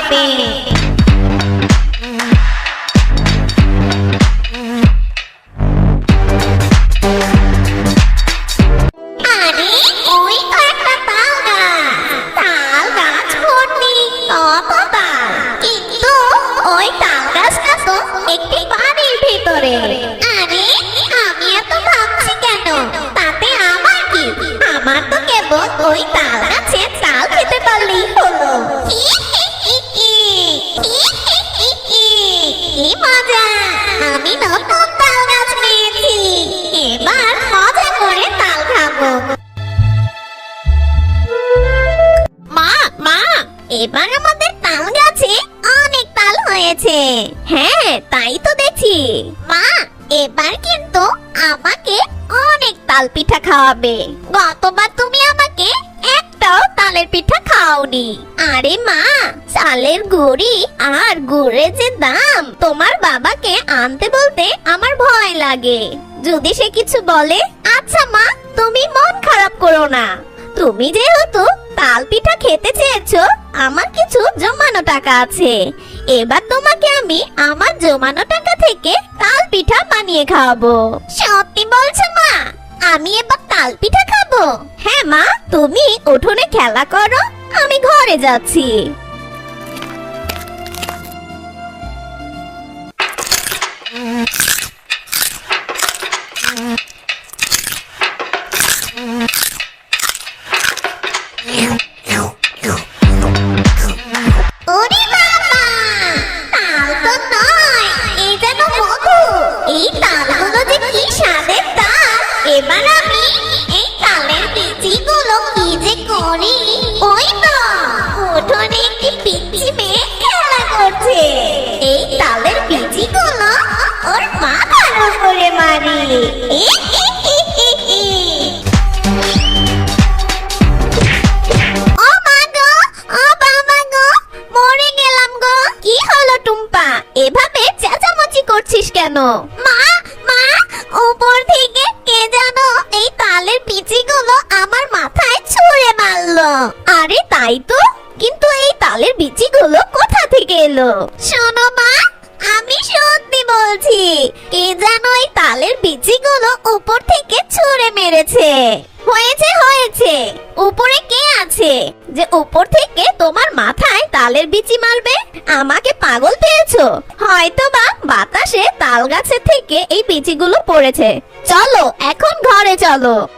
पे এবার আমাদের তাল গাছে অনেক তাল হয়েছে। হ্যাঁ তাই তো দেখছি। মা, এবার কিন্তু আমাকে অনেক তাল পিঠা খাওয়াবে। গতবার তুমি আমাকে একটাও তালের পিঠা খাওনি। আরে মা, চালের গুড়ি আর গুড়ের যে দাম, তোমার বাবাকে আনতে বলতে আমার ভয় লাগে। যদি সে কিছু বলে আচ্ছা মা, তুমি মন খারাপ করো না। তুমি যেহেতু তাল পিঠা খেতে চেয়েছো? আমার কিছু জমানো টাকা আছে। এবার তোমাকে আমি আমার জমানো টাকা থেকে তাল পিঠা বানিয়ে খাওয়াবো। সত্যি বলছো মা, আমি এবার তাল পিঠা খাব? হ্যাঁ মা, তুমি উঠোনে খেলা করো, আমি ঘরে যাচ্ছি। মা মা, উপর থেকে কে যেন এই তালের বিচিগুলো আমার মাথায় ছুঁড়ে মারলো। আরে তাই তো, কিন্তু এই তালের বিচিগুলো কোথা থেকে এলো? শোনো মা, আমি সত্যি বলছি, কে যেন এই তালের বিচিগুলো উপর থেকে ছুঁড়ে মেরেছে। হয়েছে হয়েছে। উপরে কে আছে? যে উপর থেকে তোমার মাথায় তালের বিচি মারবে? আমাকে পাগল পেয়েছ? হয়তো বা বাতাসে তাল গাছে থেকে এই বিচিগুলো পড়েছে। চলো, এখন ঘরে চলো।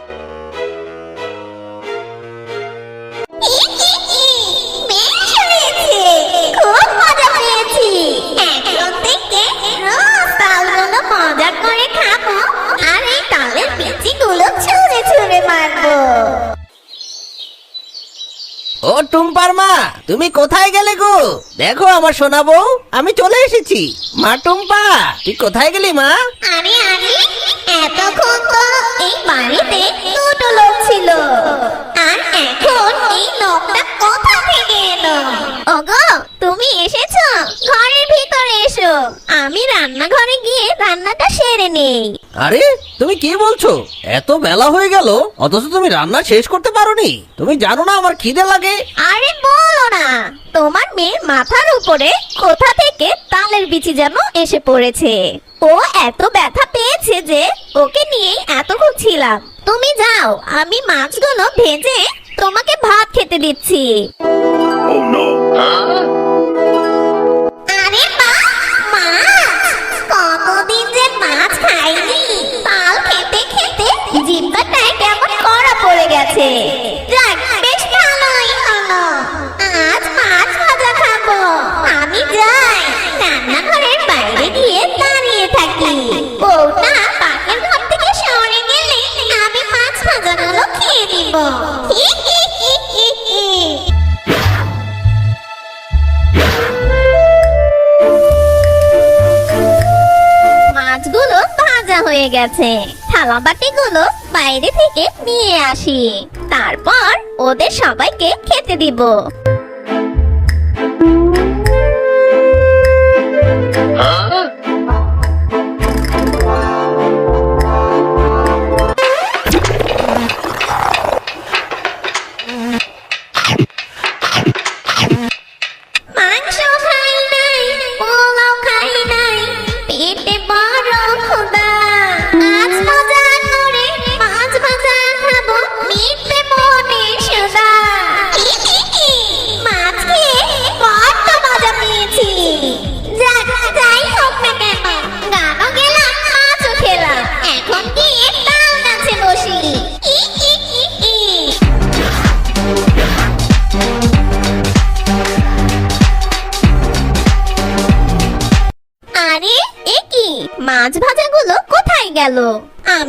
টুম্পার মা, তুমি কোথায় গেলে গো? দেখো আমার সোনা বউ, আমি চলে এসেছি। মা টুম্পা, তুই কোথায় গেলি মা? আরে আরে, এতক্ষণ তো এই বাড়িতে দুটো লোক ছিল। আর এখন এই লোকটা কোথা থেকে এলো? ওগো, তুমি এসেছ? ঘরের ভিতরে এসো। আমি রান্নাঘরে গিয়ে রান্নাটা সেরে নেই। আরে তুমি কি বলছো? এত বেলা হয়ে গেল অথচ তুমি রান্না শেষ করতে পারোনি। তুমি জানো না আমার খিদে লাগে। আরে বলো না তোমার মেয়ের মাথার উপরে কোথা থেকে তালের বিচি যেন এসে পড়েছে। ও এত ব্যথা পেয়েছে যে ওকে নিয়েই এতক্ষণ ছিলাম তুমি যাও আমি মাছগুলো ভেজে তোমাকে ভাত খেতে দিচ্ছি। আরে জিব্বাটায় কেমন কড়া পড়ে গেছে। যাক বেশ ভালোই হলো। আজ মাছ ভাজা খাব। আমি যাই। রান্নাঘরের বাইরে গিয়ে দাঁড়িয়ে থাকি। বউটা পাখির ঘর থেকে সরে গেলে আমি মাছ ভাজাগুলো খেয়ে নিব। মাছগুলো ভাজা হয়ে গেছে। থালা বাটিগুলো বাইরে থেকে নিয়ে আসি। তারপর ওদের সবাইকে খেতে দিব।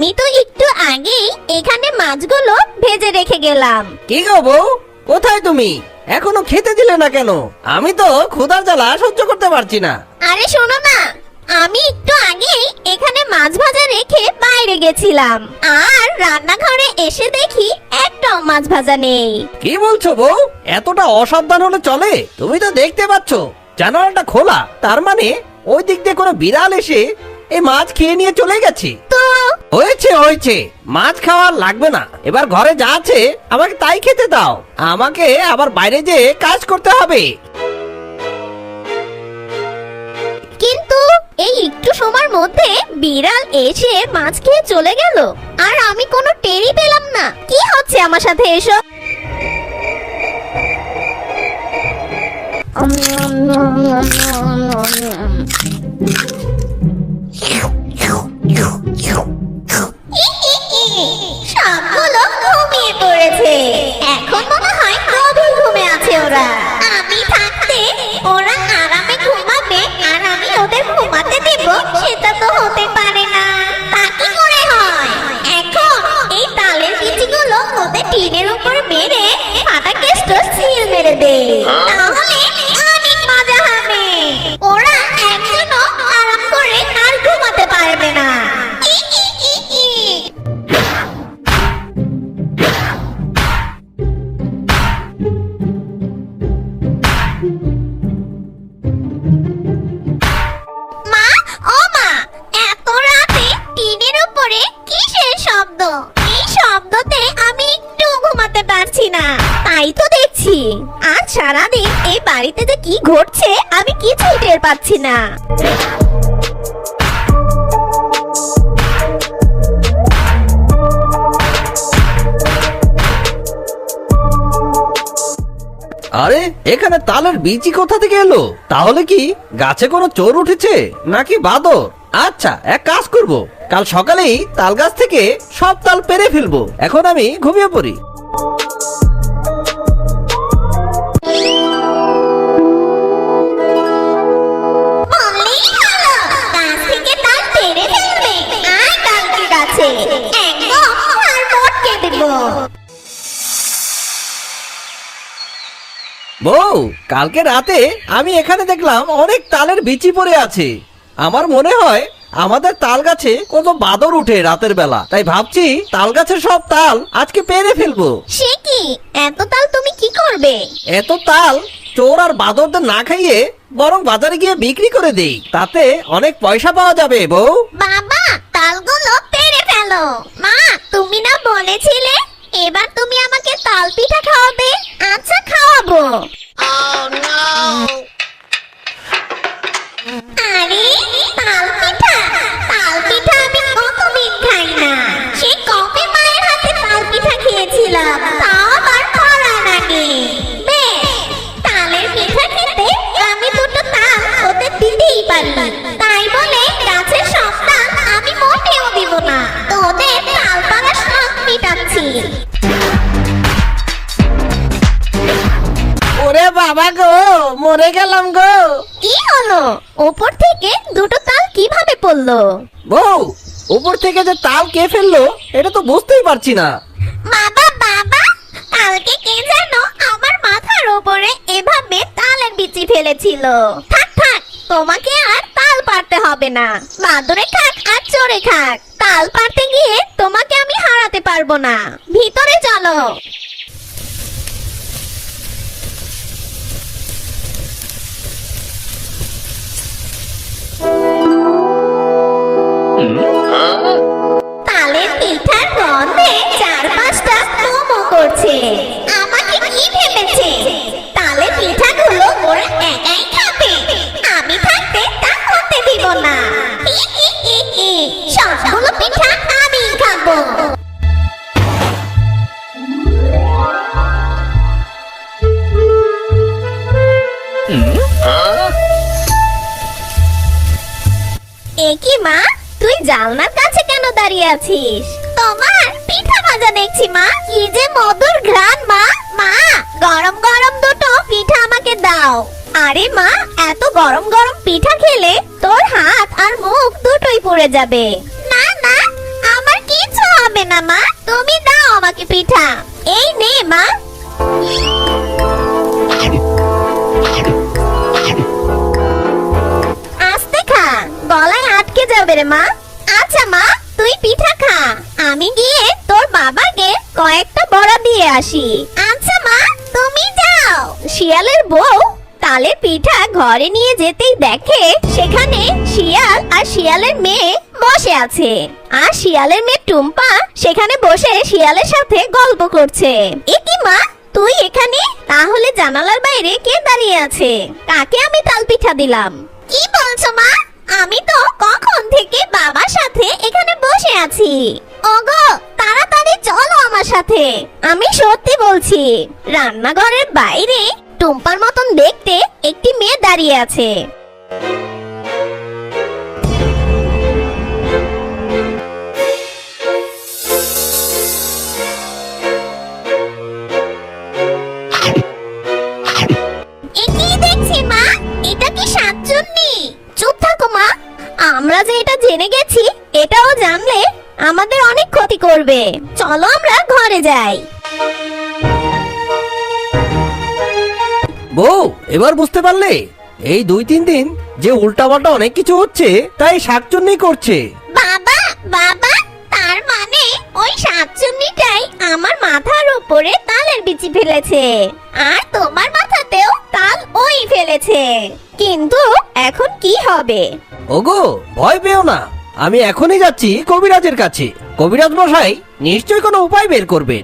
আমি তো একটু আগেই এখানে মাছগুলো ভেজে রেখে গেলাম। কি গো বউ? কোথায় তুমি? এখনও খেতে দিলে না কেন? আমি তো ক্ষুধার জ্বালা সহ্য করতে পারছি না। আরে শোনো না আমি একটু আগেই এখানে মাছ ভাজা রেখে বাইরে গেছিলাম। আর রান্নাঘরে এসে দেখি একটাও মাছ ভাজা নেই। কি বলছো বউ? এতটা অসাবধান হলে চলে? তুমি তো দেখতে পাচ্ছ জানালাটা খোলা। তার মানে ওই দিক দিয়ে কোনো বিড়াল এসে এই মাছ খেয়ে নিয়ে চলে গেছি। তো? হয়েছে হয়েছে। মাছ খাওয়ার লাগবে না। এবার ঘরে যা আছে আমাকে তাই খেতে দাও। আমাকে আবার বাইরে যেয়ে কাজ করতে হবে। কিন্তু এই একটু সময়ের মধ্যে বিড়াল এসে মাছ খেয়ে চলে গেল। আর আমি কোনো টেরই পেলাম না। কি হচ্ছে আমার সাথে এসব? you. টের পাচ্ছি না। আরে, এখানে তালের বীজই কোথা থেকে এলো? তাহলে কি গাছে কোনো চোর উঠেছে? নাকি বাদর? আচ্ছা এক কাজ করব। কাল সকালেই তাল গাছ থেকে সব তাল পেরে ফেলব। এখন আমি ঘুমিয়ে পড়ি। কালকে গাছে একদম আর মটকে দেবো। বউ কালকে রাতে আমি এখানে দেখলাম অনেক তালের বিচি পড়ে আছে। আমার মনে হয় আমাদের তাল গাছে কত বাদর উঠে রাতের বেলা। তাই ভাবছি তাল গাছের সব তাল আজকে পেরে ফেলব। সে কি? এত তাল তুমি কি করবে? এত তাল চোর আর বাদরদের না খাইয়ে বরং বাজারে গিয়ে বিক্রি করে দেই। তাতে অনেক পয়সা পাওয়া যাবে বউ। বাবা ফেলো মা তুমি না বলেছিলে? এবার তুমি আমাকে তালপিঠা খাওয়াবে। আচ্ছা খাওয়াবো। বাবা গো মরে গেলাম গো। কি হলো? ওপর থেকে দুটো তাল কীভাবে পড়ল? বউ উপর থেকে যে তাল কে ফেলল এটা তো বুঝতেই পারছি না। বাবা বাবা কালকে কে যেন আমার মাথার উপরে এভাবে তালের বিচি ফেলেছিল। থাক থাক তোমাকে আর তাল পারতে হবে না। বাদরে খাক আর চড়ে খাক। তাল পারতে গিয়ে তোমাকে আমি হারাতে পারব না। ভিতরে চলো। তালের পিঠার গন্ধে চারপাশটা মোমো করছে। আছিস? তোমার পিঠা ভাজা দেখছি, মা। কি যে মধুর ঘ্রাণ, মা। মা, গরম গরম দুটো পিঠা আমাকে দাও। আরে, মা, এত গরম গরম পিঠা খেলে তোর হাত আর মুখ দুটোই পুড়ে যাবে। না না, আমার কিছু হবে না, মা। তুমি দাও আমাকে পিঠা। এই নে, মা। আস্তে খা। গলায় আটকে যাবে রে, মা। আচ্ছা মা। তুই পিঠা খা। আমি গিয়ে তোর বাবাকে কয়েকটা বড়া দিয়ে আসি। আচ্ছা মা, তুমি যাও। শিয়ালের বউ তালে পিঠা ঘরে নিয়ে যেতেই দেখে সেখানে শিয়াল আর শিয়ালের মেয়ে বসে আছে। আর শিয়ালের মেয়ে টুম্পা সেখানে বসে শিয়ালের সাথে গল্প করছে। এ কি মা, তুই এখানে? তাহলে জানালার বাইরে কে দাঁড়িয়ে আছে? কাকে আমি তাল পিঠা দিলাম। কি বলছো মা? আমি তো কখন থেকে বাবার সাথে এখানে বসে আছি। ওগো, তাড়াতাড়ি চলো আমার সাথে। আমি সত্যি বলছি, রান্নাঘরের বাইরে টুম্পার মতন দেখতে একটি মেয়ে দাঁড়িয়ে আছে। দেখছি মা? এটা কি মা আমরা যে এটা জেনে গেছি এটাও জানলে আমাদের অনেক ক্ষতি করবে। চলো আমরা ঘরে যাই। বউ এবার বুঝতে পারলে? এই দুই তিন দিন যে উল্টাপাল্টা অনেক কিছু হচ্ছে তাই শাকচুন্নি করছে। বাবা বাবা তার মানে ওই শাকচুন্নিটাই আমার মাথার উপরে তালের বিচি ফেলেছে। আর তোমার মাথাতেও তাল ওই ফেলেছে। কিন্তু এখন কি হবে? ওগো ভয় পেও না। আমি এখনই যাচ্ছি কবিরাজের কাছে। কবিরাজ মশাই নিশ্চয় কোনো উপায় বের করবে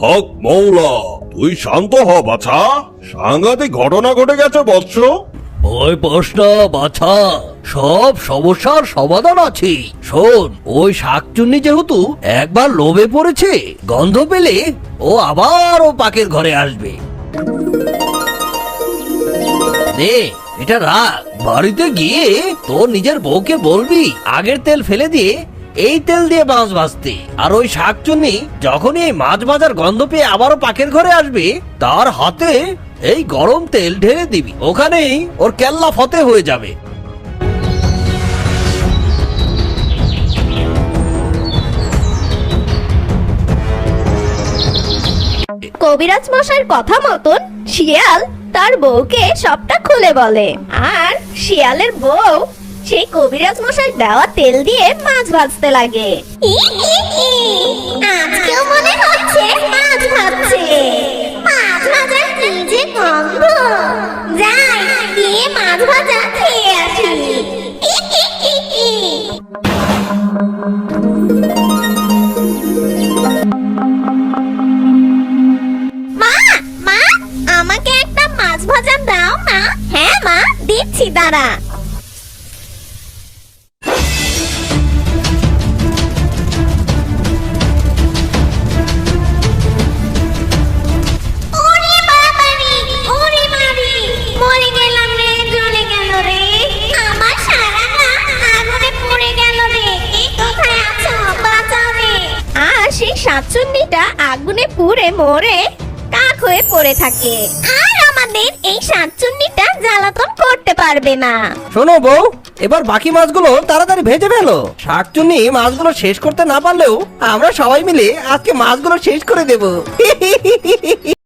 হক মৌলা। তুই শান্ত হ, বাছা। সাংঘাতিক ঘটনা ঘটে গেছে, বৎস। ভয় পাস না বাছা। সব সমস্যার সমাধান আছে। শোন, ওই শাকচুন্নি যেহেতু একবার লোভে পড়েছে, গন্ধ পেলে ও আবার ও পাকের ঘরে আসবে। নে, এটা রাখ। বাড়িতে গিয়ে তোর নিজের বউকে বলবি, আগের তেল ফেলে দিয়ে এই তেল দিয়ে মাছ ভাজতে। আর ওই শাকচুন্নি যখনই এই মাছ ভাজার গন্ধ পেয়ে আবারও পাখের ঘরে আসবে, তার হাতে এই গরম তেল ঢেলে দিবি। ওখানেই ওর কেল্লা ফতে হয়ে যাবে। কবিরাজ মশাইয়ের কথা মতন শিয়াল তার বউকে সবটা খুলে বলে। আর শিয়ালের বউ সেই কবিরাজ মশাই দেওয়া তেল দিয়ে মাছ ভাজতে লাগে। আজকেও মনে হচ্ছে মাছ ভাজছে। মাছ ভাজার গন্ধ। যাই মাছ ভাজা আগুনে পুড়ে মরে কাক হয়ে পড়ে থাকে। আর আমাদের এই শাকচুন্নিটা জ্বালাতন করতে পারবে না। শোনো বউ, এবার বাকি মাছগুলো তাড়াতাড়ি ভেজে ফেলো। শাকচুন্নি মাছগুলো শেষ করতে না পারলেও আমরা সবাই মিলে আজকে মাছগুলো শেষ করে দেব।